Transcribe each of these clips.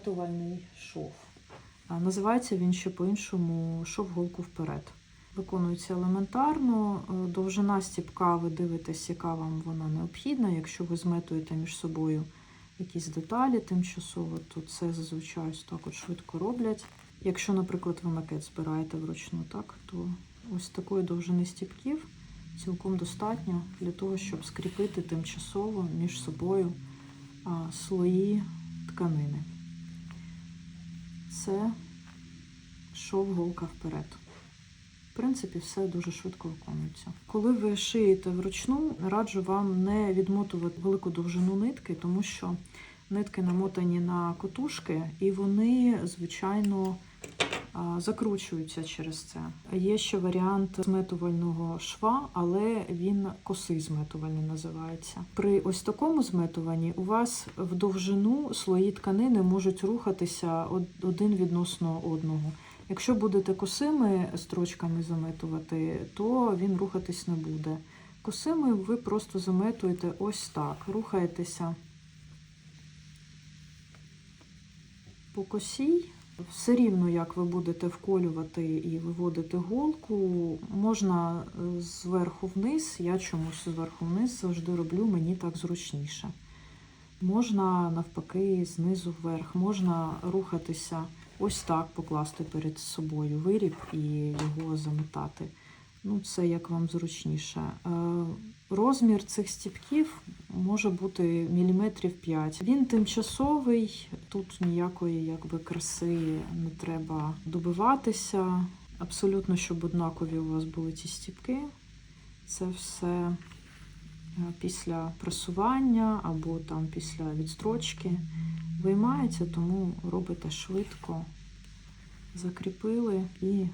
зметувальний шов. Називається він ще по-іншому шов голку вперед. Виконується елементарно. Е, Довжина стіпка, ви дивитесь, яка вам вона необхідна. Якщо ви зметуєте між собою якісь деталі тимчасово, то це зазвичай ось так от швидко роблять. Якщо, наприклад, ви макет збираєте вручну, так, то ось такої довжини стіпків цілком достатньо для того, щоб скріпити тимчасово між собою слої тканини. Це шов голка вперед. В принципі, все дуже швидко виконується. Коли ви шиєте вручну, раджу вам не відмотувати велику довжину нитки, тому що нитки намотані на котушки, і вони, звичайно, закручуються через це. Є ще варіант зметувального шва, але він косий зметувальний називається. При ось такому зметуванні у вас в довжину слої тканини можуть рухатися один відносно одного. Якщо будете косими строчками заметувати, то він рухатись не буде. Косими ви просто заметуєте ось так, рухаєтеся по косій. Все рівно, як ви будете вколювати і виводити голку, можна е, зверху вниз. Я чомусь зверху вниз завжди роблю, мені так зручніше. Можна навпаки знизу вверх, можна рухатися ось так, покласти перед собою виріб і його заметати. Ну, це як вам зручніше. Е, Розмір цих стіпків може бути міліметрів 5. Він тимчасовий, тут ніякої якби, краси не треба добиватися. Абсолютно, щоб однакові у вас були ці стіпки. Це все е, після пресування або там після відстрочки виймається, тому робите швидко, закріпили і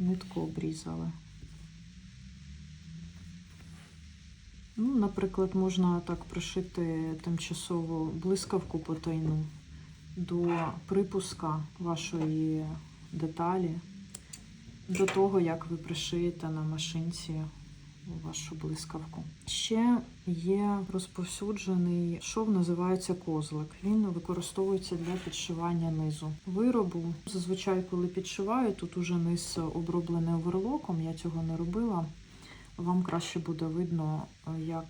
нитку обрізали. Ну, наприклад, можна так пришити тимчасово блискавку потайну до припуска вашої деталі, до того, як ви пришиєте на машинці вашу блискавку. Ще є розповсюджений шов, називається козлик. Він використовується для підшивання низу виробу. Зазвичай, коли підшиваю, тут уже низ оброблений оверлоком, я цього не робила. Вам краще буде видно, як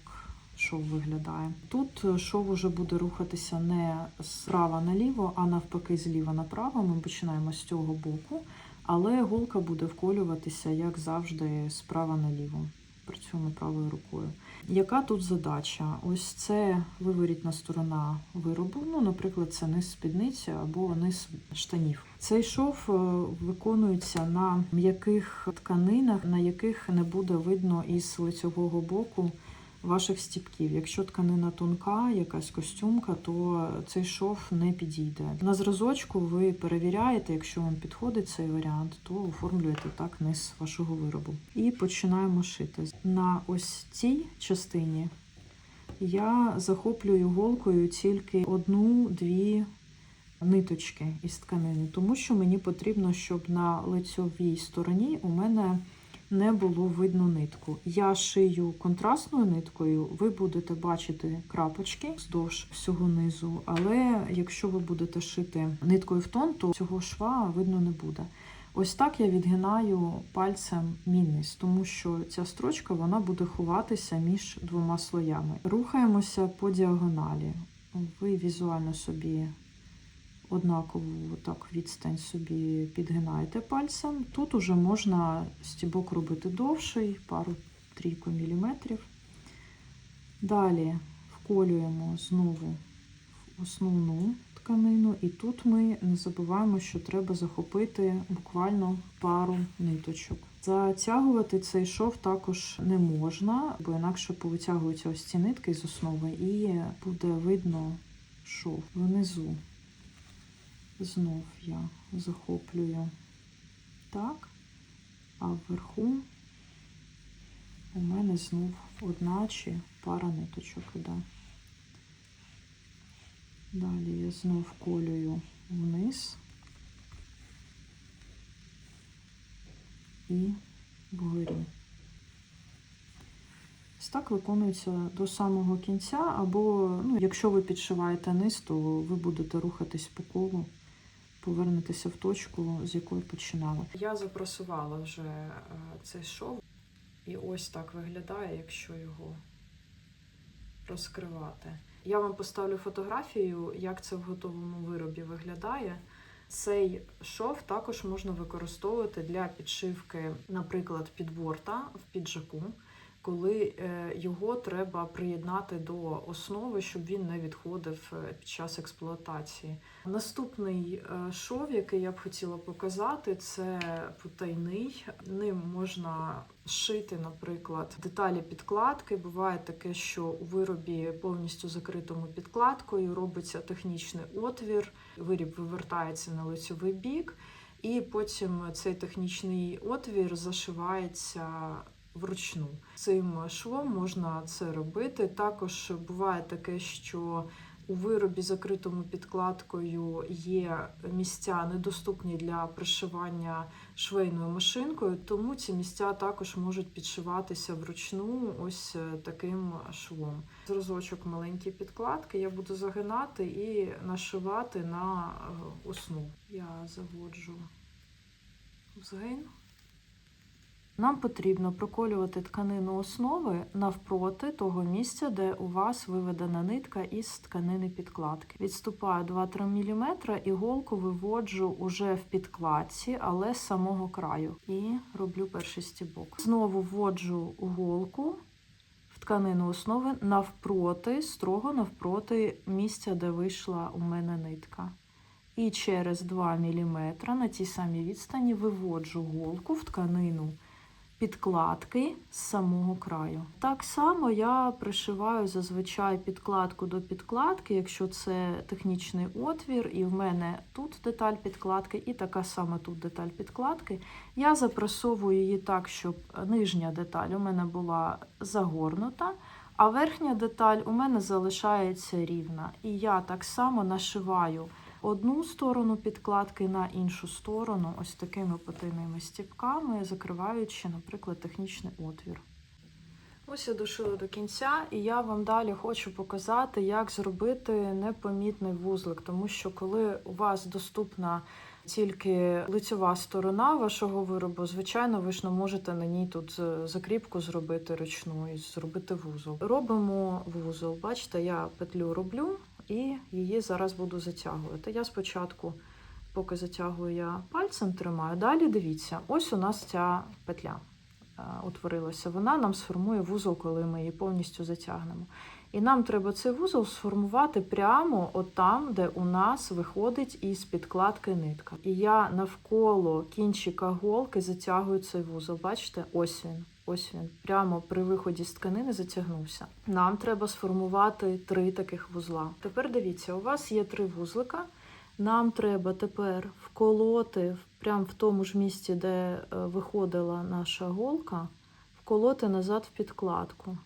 шов виглядає. Тут шов уже буде рухатися не справа наліво, а навпаки, зліва направо. Ми починаємо з цього боку, але голка буде вколюватися, як завжди, справа наліво. Працюємо правою рукою. Яка тут задача? Ось це виворітна сторона виробу. Ну, наприклад, це низ спідниці або низ штанів. Цей шов е, виконується на м'яких тканинах, на яких не буде видно із лицьового боку ваших стіпків. Якщо тканина тонка, якась костюмка, то цей шов не підійде. На зразочку ви перевіряєте, якщо вам підходить цей варіант, то оформлюєте так низ вашого виробу. І починаємо шити. На ось цій частині я захоплюю голкою тільки одну-дві ниточки із тканини, тому що мені потрібно, щоб на лицьовій стороні у мене не було видно нитку. Я шию контрастною ниткою, ви будете бачити крапочки вздовж всього низу, але якщо ви будете шити ниткою в тон, то цього шва видно не буде. Ось так я відгинаю пальцем низ, тому що ця строчка вона буде ховатися між двома слоями. Рухаємося по діагоналі. Ви візуально собі однакову так відстань собі підгинаєте пальцем. Тут уже можна стібок робити довший, пару-трійку міліметрів. Далі вколюємо знову в основну тканину, і тут ми не забуваємо, що треба захопити буквально пару ниточок. Затягувати цей шов також не можна, бо інакше повитягуються ось ці нитки з основи, і буде видно шов внизу. Знов я захоплюю так, а вверху у мене знов одна чи пара ниточок іде. Далі я знов колюю вниз і вгорі. З так виконується до самого кінця, або ну, якщо ви підшиваєте низ, то ви будете рухатись по колу, повернетеся в точку, з якої починали. Я запрасувала вже е, цей шов, і ось так виглядає, якщо його розкривати. Я вам поставлю фотографію, як це в готовому виробі виглядає. Цей шов також можна використовувати для підшивки, наприклад, підборта в піджаку, коли е, його треба приєднати до основи, щоб він не відходив е, під час експлуатації. Наступний е, шов, який я б хотіла показати, це потайний. Ним можна шити, наприклад, деталі підкладки. Буває таке, що у виробі повністю закритому підкладкою робиться технічний отвір, виріб вивертається на лицьовий бік, і потім цей технічний отвір зашивається вручну. Цим швом можна це робити. Також буває таке, що у виробі, закритому підкладкою, є місця недоступні для пришивання швейною машинкою, тому ці місця також можуть підшиватися вручну ось е, таким швом. Зразочок маленької підкладки я буду загинати і нашивати на е, основу. Я заводжу згин. Нам потрібно проколювати тканину основи навпроти того місця, де у вас виведена нитка із тканини підкладки. Відступаю 2-3 мм, іголку виводжу уже в підкладці, але з самого краю. І роблю перший стібок. Знову вводжу голку в тканину основи навпроти, строго навпроти місця, де вийшла у мене нитка. І через 2 мм на тій самій відстані виводжу голку в тканину підкладки з самого краю. Так само я пришиваю зазвичай підкладку до підкладки, якщо це технічний отвір, і в мене тут деталь підкладки, і така сама тут деталь підкладки. Я запресовую її так, щоб нижня деталь у мене була загорнута. А верхня деталь у мене залишається рівна. І я так само нашиваю одну сторону підкладки на іншу сторону, ось такими потайними стіпками, закриваючи, наприклад, технічний отвір. Ось я дошила до кінця, і я вам далі хочу показати, як зробити непомітний вузлик, тому що коли у вас доступна тільки лицьова сторона вашого виробу, звичайно, ви ж не можете на ній тут закріпку зробити ручну і зробити вузол. Робимо вузол. Бачите, я петлю роблю і її зараз буду затягувати. Я спочатку, поки затягую, я пальцем тримаю. Далі дивіться, ось у нас ця петля е, утворилася. Вона нам сформує вузол, коли ми її повністю затягнемо. І нам треба цей вузол сформувати прямо от там, де у нас виходить із підкладки нитка. І я навколо кінчика голки затягую цей вузол. Бачите, ось він. Ось він прямо при виході з тканини затягнувся. Нам треба сформувати три таких вузла. Тепер дивіться, у вас є три вузлика. Нам треба тепер вколоти прямо в тому ж місці, де е, виходила наша голка, вколоти назад в підкладку.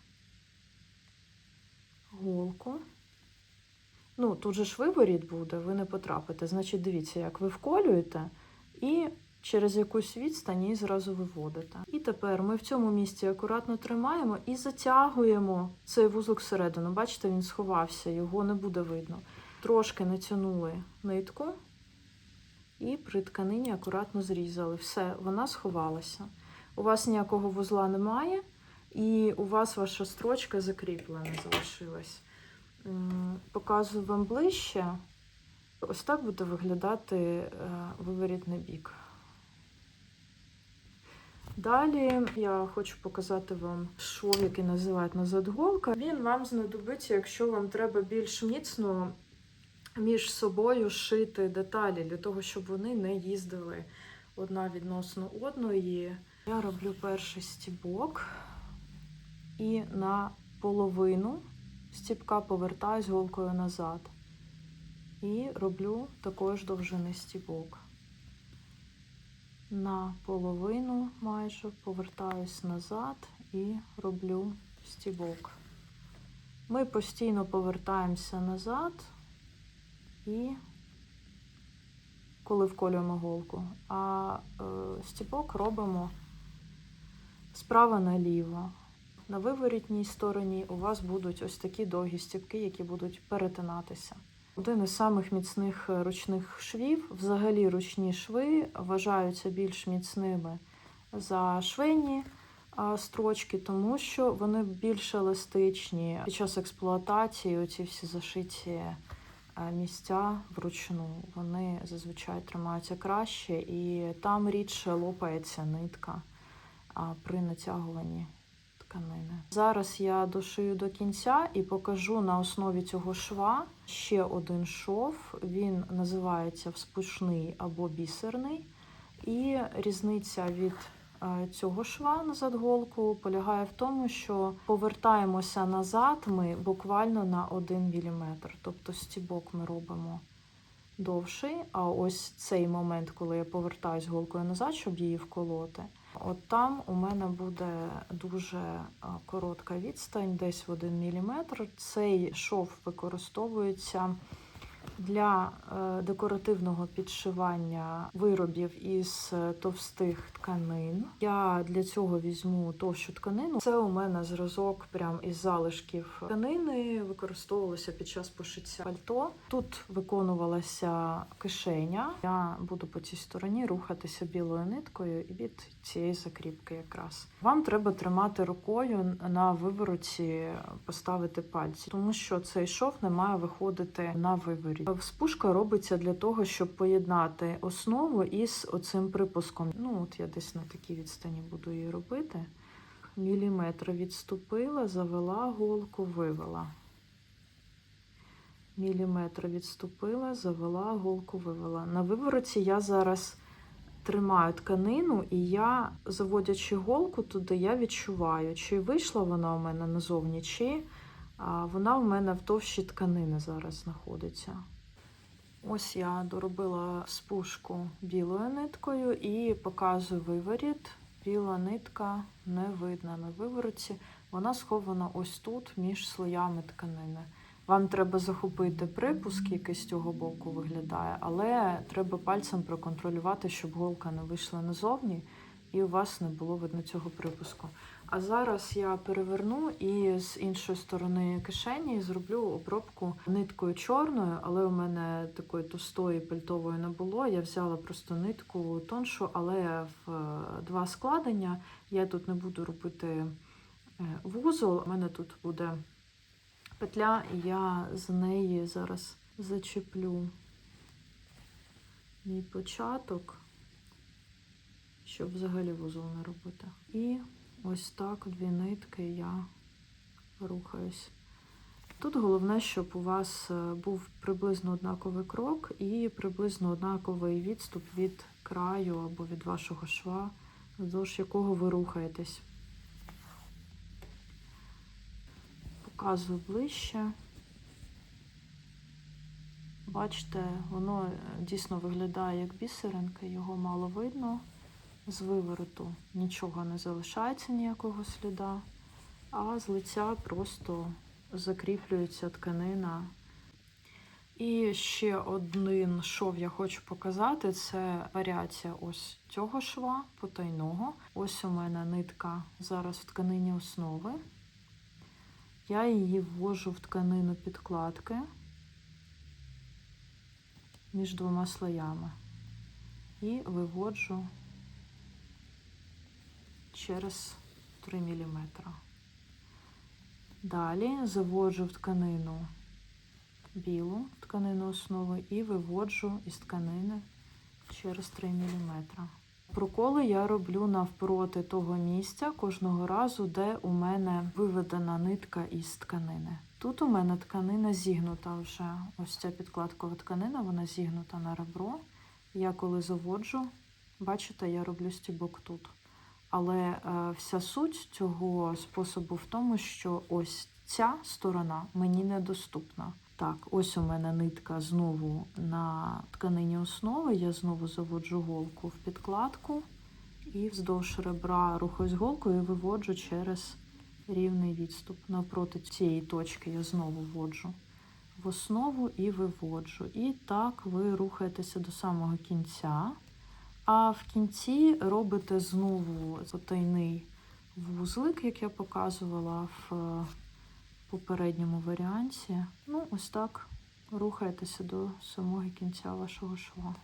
Голку. Ну, тут же ж виворіт буде, ви не потрапите. Значить, дивіться, як ви вколюєте і через якусь відстань її зразу виводите. І тепер ми в цьому місці акуратно тримаємо і затягуємо цей вузлик всередину. Бачите, він сховався, його не буде видно. Трошки натягнули нитку і при тканині акуратно зрізали. Все, вона сховалася. У вас ніякого вузла немає, і у вас ваша строчка закріплена залишилась. Показую вам ближче. Ось так буде виглядати е, виворітний бік. Далі я хочу показати вам шов, який називають назад голка. Він вам знадобиться, якщо вам треба більш міцно між собою шити деталі, для того, щоб вони не їздили одна відносно одної. Я роблю перший стібок і на половину стібка повертаюсь голкою назад. І роблю також довжини стібок на половину майже повертаюсь назад і роблю стібок. Ми постійно повертаємося назад і коли вколюємо голку, а е, стібок робимо справа наліво. на виворітній стороні у вас будуть ось такі довгі стіпки, які будуть перетинатися. Один із самих міцних е, ручних швів. Взагалі ручні шви вважаються більш міцними за швейні строчки, тому що вони більш еластичні. Під час експлуатації оці всі зашиті е, місця вручну, вони зазвичай тримаються краще, і там рідше лопається нитка при натягуванні тканини. Зараз я дошию до кінця і покажу на основі цього шва ще один шов. Він називається вспушний або бісерний. І різниця від е, цього шва назад голку полягає в тому, що повертаємося назад ми буквально на 1 мм. Тобто стібок ми робимо довший, а ось цей момент, коли я повертаюсь голкою назад, щоб її вколоти, от там у мене буде дуже коротка відстань, десь в 1 мм. Цей шов використовується для е, декоративного підшивання виробів із е, товстих тканин. Я для цього візьму товщу тканину. Це у мене зразок прям із залишків тканини, використовувалося під час пошиття пальто. Тут виконувалася кишеня. Я буду по цій стороні рухатися білою ниткою і від цієї закріпки якраз. Вам треба тримати рукою на вивороті, поставити пальці, тому що цей шов не має виходити на виворі. Вспушка робиться для того, щоб поєднати основу із оцим припуском. Ну, от я десь на такій відстані буду її робити. Міліметр відступила, завела голку, вивела. Міліметр відступила, завела голку, вивела. На вивороті я зараз тримаю тканину, і я, заводячи голку туди, я відчуваю, чи вийшла вона у мене назовні, чи вона у мене в товщі тканини зараз знаходиться. Ось я доробила спушку білою ниткою і показую виворіт. Біла нитка не видна на вивороті. Вона схована ось тут між слоями тканини. Вам треба захопити припуск, який з цього боку виглядає, але треба пальцем проконтролювати, щоб голка не вийшла назовні і у вас не було видно цього припуску. А зараз я переверну і з іншої сторони кишені зроблю обробку ниткою чорною, але у мене такої товстої пальтової не було. Я взяла просто нитку тоншу, але в е, два складення. Я тут не буду робити е, вузол. У мене тут буде петля, і я з неї зараз зачеплю мій початок, щоб взагалі вузол не робити. І ось так дві нитки я рухаюсь. Тут головне, щоб у вас е, був приблизно однаковий крок і приблизно однаковий відступ від краю або від вашого шва, вздовж якого ви рухаєтесь. Показую ближче. Бачите, воно е, дійсно виглядає як бісеринка, його мало видно. З вивороту нічого не залишається, ніякого сліда, а з лиця просто закріплюється тканина. І ще один шов я хочу показати це варіація ось цього шва потайного. Ось у мене нитка зараз в тканині основи. Я її ввожу в тканину підкладки між двома слоями і виводжу через 3 мм. Далі заводжу в тканину білу тканину основи і виводжу із тканини через 3 мм. Проколи я роблю навпроти того місця кожного разу, де у мене виведена нитка із тканини. Тут у мене тканина зігнута вже. Ось ця підкладкова тканина, вона зігнута на ребро. Я коли заводжу, бачите, я роблю стібок тут. Але е, вся суть цього способу в тому, що ось ця сторона мені недоступна. Так, ось у мене нитка знову на тканині основи. Я знову заводжу голку в підкладку і вздовж ребра рухаюсь голкою і виводжу через рівний відступ. Навпроти цієї точки я знову вводжу в основу і виводжу. І так ви рухаєтеся до самого кінця. А в кінці робите знову потайний вузлик, як я показувала в е, попередньому варіанті. Ну, ось так рухаєтеся до самого кінця вашого шва.